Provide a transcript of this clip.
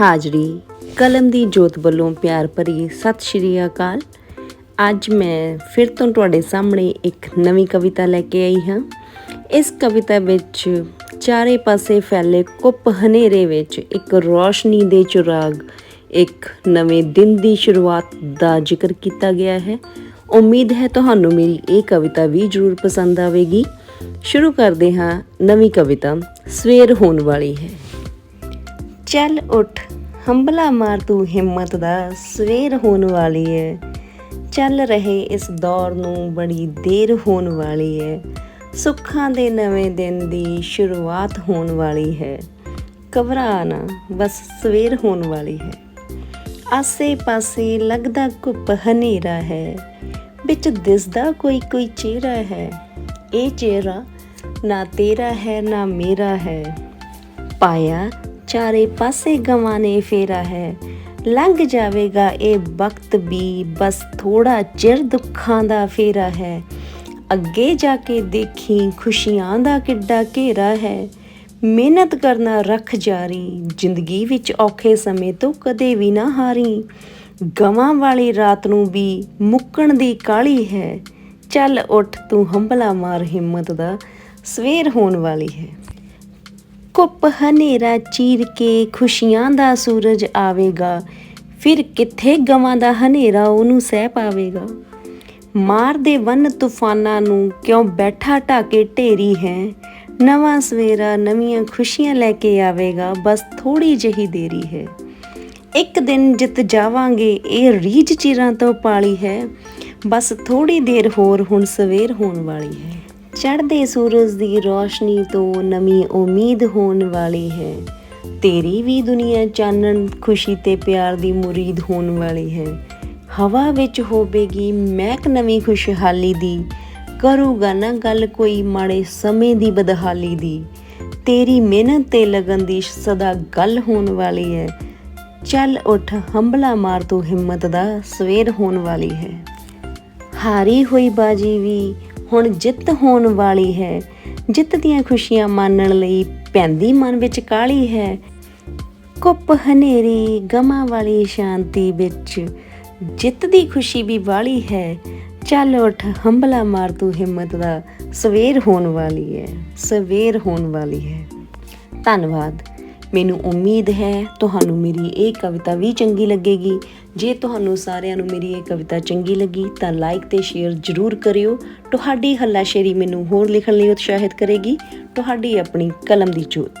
ਹਾਜ਼ਰੀ। ਕਲਮ ਦੀ ਜੋਤ ਵੱਲੋਂ ਪਿਆਰ ਭਰੀ ਸਤਿ ਸ਼੍ਰੀ ਅਕਾਲ। ਅੱਜ ਮੈਂ ਫਿਰ ਤੋਂ ਤੁਹਾਡੇ ਸਾਹਮਣੇ ਇੱਕ ਨਵੀਂ ਕਵਿਤਾ ਲੈ ਕੇ ਆਈ ਹਾਂ। ਇਸ ਕਵਿਤਾ ਵਿੱਚ ਚਾਰੇ ਪਾਸੇ ਫੈਲੇ ਕੁੱਪ ਹਨੇਰੇ ਵਿੱਚ ਇੱਕ ਰੋਸ਼ਨੀ ਦੇ ਚਿਰਾਗ, ਇੱਕ ਨਵੇਂ ਦਿਨ ਦੀ ਸ਼ੁਰੂਆਤ ਦਾ ਜ਼ਿਕਰ ਕੀਤਾ ਗਿਆ ਹੈ। ਉਮੀਦ ਹੈ ਤੁਹਾਨੂੰ ਮੇਰੀ ਇਹ ਕਵਿਤਾ ਵੀ ਜ਼ਰੂਰ ਪਸੰਦ ਆਵੇਗੀ। ਸ਼ੁਰੂ ਕਰਦੇ ਹਾਂ। ਨਵੀਂ ਕਵਿਤਾ ਸਵੇਰ ਹੋਣ ਵਾਲੀ ਹੈ। ਚੱਲ ਉੱਠ, ਹੰਬਲਾ ਮਾਰ ਤੂੰ ਹਿੰਮਤ ਦਾ, ਸਵੇਰ ਹੋਣ ਵਾਲੀ ਹੈ ਚੱਲ ਰਹੇ ਇਸ ਦੌਰ ਨੂੰ ਬੜੀ ਦੇਰ ਹੋਣ ਵਾਲੀ ਹੈ ਸੁੱਖਾਂ ਦੇ ਨਵੇਂ ਦਿਨ ਦੀ ਸ਼ੁਰੂਆਤ ਹੋਣ ਵਾਲੀ ਹੈ। ਘਬਰਾ ਨਾ, ਬਸ ਸਵੇਰ ਹੋਣ ਵਾਲੀ ਹੈ। ਆਸੇ ਪਾਸੇ ਲੱਗਦਾ ਘੁੱਪ ਹਨੇਰਾ ਹੈ। ਵਿੱਚ ਦਿਸਦਾ ਕੋਈ ਕੋਈ ਚਿਹਰਾ ਹੈ। ਇਹ ਚਿਹਰਾ ਨਾ ਤੇਰਾ ਹੈ, ਨਾ ਮੇਰਾ ਹੈ। ਪਾਇਆ ਚਾਰੇ ਪਾਸੇ ਗਵਾਂ ਨੇ ਫੇਰਾ ਹੈ। ਲੰਘ ਜਾਵੇਗਾ ਇਹ ਵਕਤ ਵੀ, ਬਸ ਥੋੜਾ ਚਿਰ ਦੁੱਖਾਂ ਦਾ ਫੇਰਾ ਹੈ। ਅੱਗੇ ਜਾ ਕੇ ਦੇਖੀ ਖੁਸ਼ੀਆਂ ਦਾ ਕਿੱਡਾ ਘੇਰਾ ਹੈ। ਮਿਹਨਤ ਕਰਨਾ ਰੱਖ ਜਾਰੀ, ਜ਼ਿੰਦਗੀ ਵਿੱਚ ਔਖੇ ਸਮੇਂ ਤੋਂ ਕਦੇ ਵੀ ਨਾ ਹਾਰੀ। ਗਵਾਂ ਵਾਲੀ ਰਾਤ ਨੂੰ ਵੀ ਮੁੱਕਣ ਦੀ ਕਾਲੀ ਹੈ। ਚੱਲ ਉੱਠ, ਤੂੰ ਹੰਬਲਾ ਮਾਰ ਹਿੰਮਤ ਦਾ, ਸਵੇਰ ਹੋਣ ਵਾਲੀ ਹੈ। ਕੁੱਪ ਹਨੇਰਾ ਚੀਰ ਕੇ ਖੁਸ਼ੀਆਂ ਦਾ ਸੂਰਜ ਆਵੇਗਾ। ਫਿਰ ਕਿੱਥੇ ਗਵਾਂ ਦਾ ਹਨੇਰਾ ਉਹਨੂੰ ਸਹਿ ਪਾਵੇਗਾ। ਮਾਰ ਦੇ ਵਨ ਤੂਫਾਨਾਂ ਨੂੰ ਕਿਉਂ ਬੈਠਾ ਢਾਕੇ ਢੇਰੀ ਹੈ। ਨਵਾਂ ਸਵੇਰਾ ਨਵੀਆਂ ਖੁਸ਼ੀਆਂ ਲੈ ਕੇ ਆਵੇਗਾ, ਬਸ ਥੋੜੀ ਜਿਹੀ ਦੇਰੀ ਹੈ। ਇੱਕ ਦਿਨ ਜਿੱਤ ਜਾਵਾਂਗੇ, ਇਹ ਰੀਝ ਚਿਰਾਂ ਤੋਂ ਪਾਲੀ ਹੈ। ਬਸ ਥੋੜੀ ਦੇਰ ਹੋਰ ਹੁਣ ਸਵੇਰ ਹੋਣ ਵਾਲੀ ਹੈ। ਚੜ੍ਹਦੇ ਸੂਰਜ ਦੀ ਰੋਸ਼ਨੀ ਤੋਂ ਨਵੀਂ ਉਮੀਦ ਹੋਣ ਵਾਲੀ ਹੈ। ਤੇਰੀ ਵੀ ਦੁਨੀਆ ਚਾਨਣ, ਖੁਸ਼ੀ ਤੇ ਪਿਆਰ ਦੀ ਮੁਰੀਦ ਹੋਣ ਵਾਲੀ ਹੈ। ਹਵਾ ਵਿੱਚ ਹੋਵੇਗੀ ਮਹਿਕ ਨਵੀਂ ਖੁਸ਼ਹਾਲੀ ਦੀ। ਕਰੂਗਾ ਨਾ ਗੱਲ ਕੋਈ ਮਾੜੇ ਸਮੇਂ ਦੀ ਬਦਹਾਲੀ ਦੀ। ਤੇਰੀ ਮਿਹਨਤ ਤੇ ਲਗਨ ਦੀ ਸਦਾ ਗੱਲ ਹੋਣ ਵਾਲੀ ਹੈ। ਚੱਲ ਉੱਠ, ਹੰਬਲਾ ਮਾਰ ਤੂੰ ਹਿੰਮਤ ਦਾ ਸਵੇਰ ਹੋਣ ਵਾਲੀ ਹੈ। ਹਾਰੀ ਹੋਈ ਬਾਜੀ ਵੀ ਹੁਣ ਜਿੱਤ ਹੋਣ ਵਾਲੀ ਹੈ। ਜਿੱਤ ਦੀਆਂ ਖੁਸ਼ੀਆਂ ਮਾਣਨ ਲਈ ਪੈਂਦੀ ਮਨ ਵਿੱਚ ਕਾਲੀ ਹੈ। ਕੁੱਪ ਹਨੇਰੀ ਗਮਾਂ ਵਾਲੀ ਸ਼ਾਂਤੀ ਵਿੱਚ ਜਿੱਤ ਦੀ ਖੁਸ਼ੀ ਵੀ ਵਾਲੀ ਹੈ। ਚੱਲ ਉੱਠ, ਹੰਬਲਾ ਮਾਰ ਤੂੰ ਹਿੰਮਤ ਦਾ। ਸਵੇਰ ਹੋਣ ਵਾਲੀ ਹੈ। ਸਵੇਰ ਹੋਣ ਵਾਲੀ ਹੈ। ਧੰਨਵਾਦ। ਮੈਨੂੰ ਉਮੀਦ ਹੈ ਤੁਹਾਨੂੰ ਮੇਰੀ ਇਹ ਕਵਿਤਾ ਵੀ ਚੰਗੀ ਲੱਗੇਗੀ। ਜੇ ਤੁਹਾਨੂੰ ਸਾਰਿਆਂ ਨੂੰ ਮੇਰੀ ਇਹ ਕਵਿਤਾ ਚੰਗੀ ਲੱਗੀ ਤਾਂ ਲਾਈਕ ਤੇ ਸ਼ੇਅਰ ਜ਼ਰੂਰ ਕਰਿਓ। ਤੁਹਾਡੀ ਹੱਲਾਸ਼ੇਰੀ ਮੈਨੂੰ ਹੋਰ ਲਿਖਣ ਲਈ ਉਤਸ਼ਾਹਿਤ ਕਰੇਗੀ। ਤੁਹਾਡੀ ਆਪਣੀ ਕਲਮ ਦੀ ਜੋਤ।